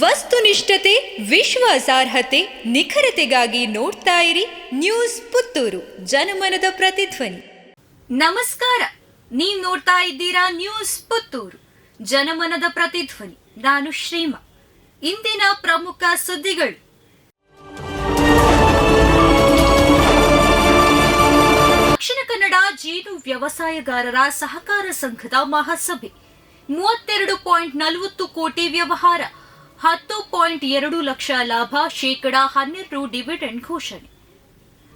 ವಸ್ತುನಿಷ್ಠತೆ, ವಿಶ್ವಾಸಾರ್ಹತೆ, ನಿಖರತೆಗಾಗಿ ನೋಡ್ತಾ ಇರಿ ನ್ಯೂಸ್ ಪುತ್ತೂರು, ಜನಮನದ ಪ್ರತಿಧ್ವನಿ. ನಮಸ್ಕಾರ, ನೀವು ನೋಡ್ತಾ ಇದ್ದೀರಾ ನ್ಯೂಸ್ ಪುತ್ತೂರು, ಜನಮನದ ಪ್ರತಿಧ್ವನಿ. ನಾನು ಶ್ರೀಮ, ಇಂದಿನ ಪ್ರಮುಖ ಸುದ್ದಿಗಳು. ದಕ್ಷಿಣ ಕನ್ನಡ ಜೇನು ವ್ಯವಸಾಯಗಾರರ ಸಹಕಾರ ಸಂಘದ ಮಹಾಸಭೆ. ಮೂವತ್ತೆರಡು ಪಾಯಿಂಟ್ ನಲವತ್ತು ಕೋಟಿ ವ್ಯವಹಾರ ಹತ್ತು ಪಾಯಿಂಟ್ ಎರಡು ಲಕ್ಷ ಲಾಭ, ಶೇಕಡಾ ಹನ್ನೆರಡು ಡಿವಿಡೆಂಡ್ ಘೋಷಣೆ.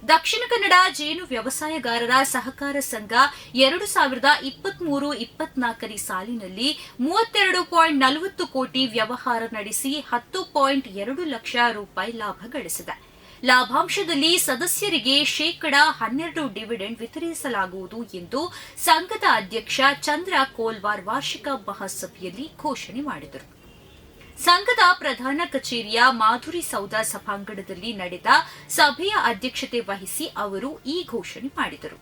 ದಕ್ಷಿಣ ಕನ್ನಡ ಜೇನು ವ್ಯವಸಾಯಗಾರರ ಸಹಕಾರ ಸಂಘ ಎರಡು ಸಾವಿರದ ಇಪ್ಪತ್ಮೂರು ಇಪ್ಪತ್ನಾಲ್ಕನೇ ಸಾಲಿನಲ್ಲಿ ಮೂವತ್ತೆರಡು ಪಾಯಿಂಟ್ ನಲವತ್ತು ಕೋಟಿ ವ್ಯವಹಾರ ನಡೆಸಿ ಹತ್ತು ಪಾಯಿಂಟ್ ಎರಡು ಲಕ್ಷ ರೂಪಾಯಿ ಲಾಭ ಗಳಿಸಿದೆ. ಲಾಭಾಂಶದಲ್ಲಿ ಸದಸ್ಯರಿಗೆ ಶೇಕಡಾ ಹನ್ನೆರಡು ಡಿವಿಡೆಂಡ್ ವಿತರಿಸಲಾಗುವುದು ಎಂದು ಸಂಘದ ಅಧ್ಯಕ್ಷ ಚಂದ್ರ ಕೋಲ್ವಾರ್ ವಾರ್ಷಿಕ ಮಹಾಸಭೆಯಲ್ಲಿ ಘೋಷಣೆ ಮಾಡಿದರು. ಸಂಘದ ಪ್ರಧಾನ ಕಚೇರಿಯ ಮಾಧುರಿ ಸೌಧ ಸಭಾಂಗಣದಲ್ಲಿ ನಡೆದ ಸಭೆಯ ಅಧ್ಯಕ್ಷತೆ ವಹಿಸಿ ಅವರು ಈ ಘೋಷಣೆ ಮಾಡಿದರು.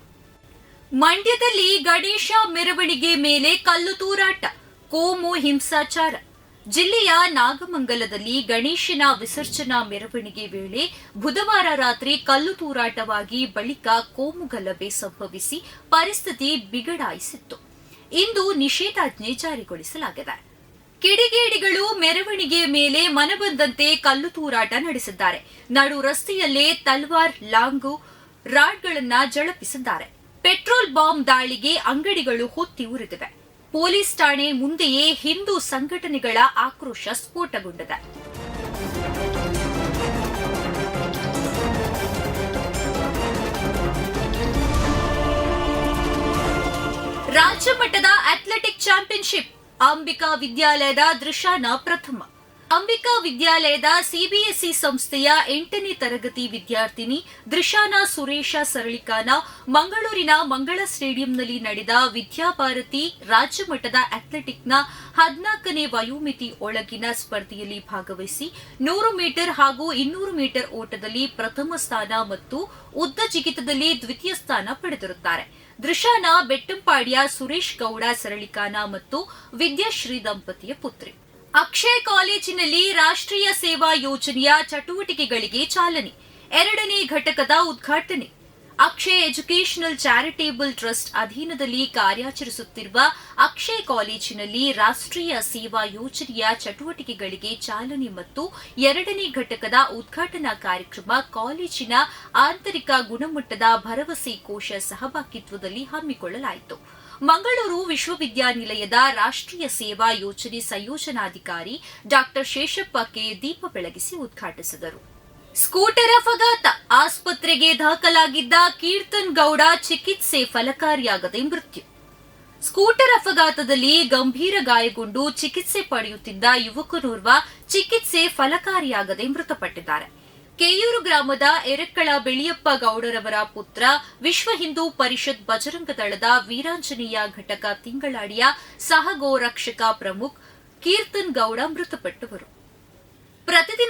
ಮಂಡ್ಯದಲ್ಲಿ ಗಣೇಶ ಮೆರವಣಿಗೆ ಮೇಲೆ ಕಲ್ಲು ತೂರಾಟ, ಕೋಮು ಹಿಂಸಾಚಾರ. ಜಿಲ್ಲೆಯ ನಾಗಮಂಗಲದಲ್ಲಿ ಗಣೇಶನ ವಿಸರ್ಜನಾ ಮೆರವಣಿಗೆ ವೇಳೆ ಬುಧವಾರ ರಾತ್ರಿ ಕಲ್ಲು ತೂರಾಟವಾಗಿ ಬಳಿಕ ಕೋಮು ಗಲಭೆ ಸಂಭವಿಸಿ ಪರಿಸ್ಥಿತಿ ಬಿಗಡಾಯಿಸಿತ್ತು. ಇಂದು ನಿಷೇಧಾಜ್ಞೆ ಜಾರಿಗೊಳಿಸಲಾಗಿದೆ. ಕಿಡಿಗೇಡಿಗಳು ಮೆರವಣಿಗೆಯ ಮೇಲೆ ಮನಬಂದಂತೆ ಕಲ್ಲು ತೂರಾಟ ನಡೆಸಿದ್ದಾರೆ. ನಡು ರಸ್ತೆಯಲ್ಲೇ ತಲ್ವಾರ್, ಲಾಂಗು, ರಾಡ್ಗಳನ್ನ ಜಳಪಿಸಿದ್ದಾರೆ. ಪೆಟ್ರೋಲ್ ಬಾಂಬ್ ದಾಳಿಗೆ ಅಂಗಡಿಗಳು ಹೊತ್ತಿ ಉರಿದಿವೆ. ಪೊಲೀಸ್ ಠಾಣೆ ಮುಂದೆಯೇ ಹಿಂದೂ ಸಂಘಟನೆಗಳ ಆಕ್ರೋಶ ಸ್ಫೋಟಗೊಂಡಿದೆ. ರಾಜ್ಯ ಮಟ್ಟದ ಅಥ್ಲೆಟಿಕ್ ಚಾಂಪಿಯನ್ಶಿಪ್ ಅಂಬಿಕಾ ವಿದ್ಯಾಲಯದ ದೃಶಾನ ಪ್ರಥಮ. ಅಂಬಿಕಾ ವಿದ್ಯಾಲಯದ ಸಿಬಿಎಸ್ಇ ಸಂಸ್ಥೆಯ ಎಂಟನೇ ತರಗತಿ ವಿದ್ಯಾರ್ಥಿನಿ ದೃಶಾನ ಸುರೇಶ ಸರಳಿಕಾನ ಮಂಗಳೂರಿನ ಮಂಗಳ ಸ್ಟೇಡಿಯಂನಲ್ಲಿ ನಡೆದ ವಿದ್ಯಾಭಾರತಿ ರಾಜ್ಯ ಮಟ್ಟದ ಅಥ್ಲೆಟಿಕ್ನ ಹದಿನಾಲ್ಕನೇ ವಯೋಮಿತಿ ಒಳಗಿನ ಸ್ಪರ್ಧೆಯಲ್ಲಿ ಭಾಗವಹಿಸಿ ನೂರು ಮೀಟರ್ ಹಾಗೂ ಇನ್ನೂರು ಮೀಟರ್ ಓಟದಲ್ಲಿ ಪ್ರಥಮ ಸ್ಥಾನ ಮತ್ತು ಉದ್ದ ಜಿಗಿತದಲ್ಲಿ ದ್ವಿತೀಯ ಸ್ಥಾನ ಪಡೆದಿರುತ್ತಾರೆ. ದೃಶಾನ ಬೆಟ್ಟಂಪಾಡಿಯ ಸುರೇಶ್ ಗೌಡ ಸರಳಿಕಾನ ಮತ್ತು ವಿದ್ಯಾಶ್ರೀ ದಂಪತಿಯ ಪುತ್ರಿ. ಅಕ್ಷಯ್ ಕಾಲೇಜಿನಲ್ಲಿ ರಾಷ್ಟ್ರೀಯ ಸೇವಾ ಯೋಜನೆಯ ಚಟುವಟಿಕೆಗಳಿಗೆ ಚಾಲನೆ. ಎರಡನೇ ಘಟಕದ ಉದ್ಘಾಟನೆ. ಅಕ್ಷಯ್ ಎಜುಕೇಷನಲ್ ಚಾರಿಟೇಬಲ್ ಟ್ರಸ್ಟ್ ಅಧೀನದಲ್ಲಿ ಕಾರ್ಯಾಚರಿಸುತ್ತಿರುವ ಅಕ್ಷಯ್ ಕಾಲೇಜಿನಲ್ಲಿ ರಾಷ್ಟ್ರೀಯ ಸೇವಾ ಯೋಜನೆಯ ಚಟುವಟಿಕೆಗಳಿಗೆ ಚಾಲನೆ ಮತ್ತು ಎರಡನೇ ಘಟಕದ ಉದ್ಘಾಟನಾ ಕಾರ್ಯಕ್ರಮ ಕಾಲೇಜಿನ ಆಂತರಿಕ ಗುಣಮಟ್ಟದ ಭರವಸೆ ಕೋಶ ಸಹಭಾಗಿತ್ವದಲ್ಲಿ ಹಮ್ಮಿಕೊಳ್ಳಲಾಯಿತು. ಮಂಗಳೂರು ವಿಶ್ವವಿದ್ಯಾನಿಲಯದ ರಾಷ್ಟ್ರೀಯ ಸೇವಾ ಯೋಜನೆ ಸಂಯೋಜನಾಧಿಕಾರಿ ಡಾ ಶೇಷಪ್ಪ ಕೆ ದೀಪ ಬೆಳಗಿಸಿ ಉದ್ಘಾಟಿಸಿದರು. ಸ್ಕೂಟರ್ ಅಪಘಾತ. ಆಸ್ಪತ್ರೆಗೆ ದಾಖಲಾಗಿದ್ದ ಕೀರ್ತನ್ ಗೌಡ ಚಿಕಿತ್ಸೆ ಫಲಕಾರಿಯಾಗದೆ ಮೃತ್ಯು. ಸ್ಕೂಟರ್ ಅಪಘಾತದಲ್ಲಿ ಗಂಭೀರ ಗಾಯಗೊಂಡು ಚಿಕಿತ್ಸೆ ಪಡೆಯುತ್ತಿದ್ದ ಯುವಕನೋರ್ವ ಚಿಕಿತ್ಸೆ ಫಲಕಾರಿಯಾಗದೆ ಮೃತಪಟ್ಟಿದ್ದಾರೆ. ಕೆಯೂರು ಗ್ರಾಮದ ಎರಕ್ಕಳ ಬೆಳಿಯಪ್ಪ ಗೌಡರವರ ಪುತ್ರ ವಿಶ್ವ ಹಿಂದೂ ಪರಿಷತ್ ಬಜರಂಗ ದಳದ ವೀರಾಂಜನೇಯ ಘಟಕ ತಿಂಗಳಾಡಿಯ ಸಹಗೋರಕ್ಷಕ ಪ್ರಮುಖ್ ಕೀರ್ತನ್ ಗೌಡ ಮೃತಪಟ್ಟವರು.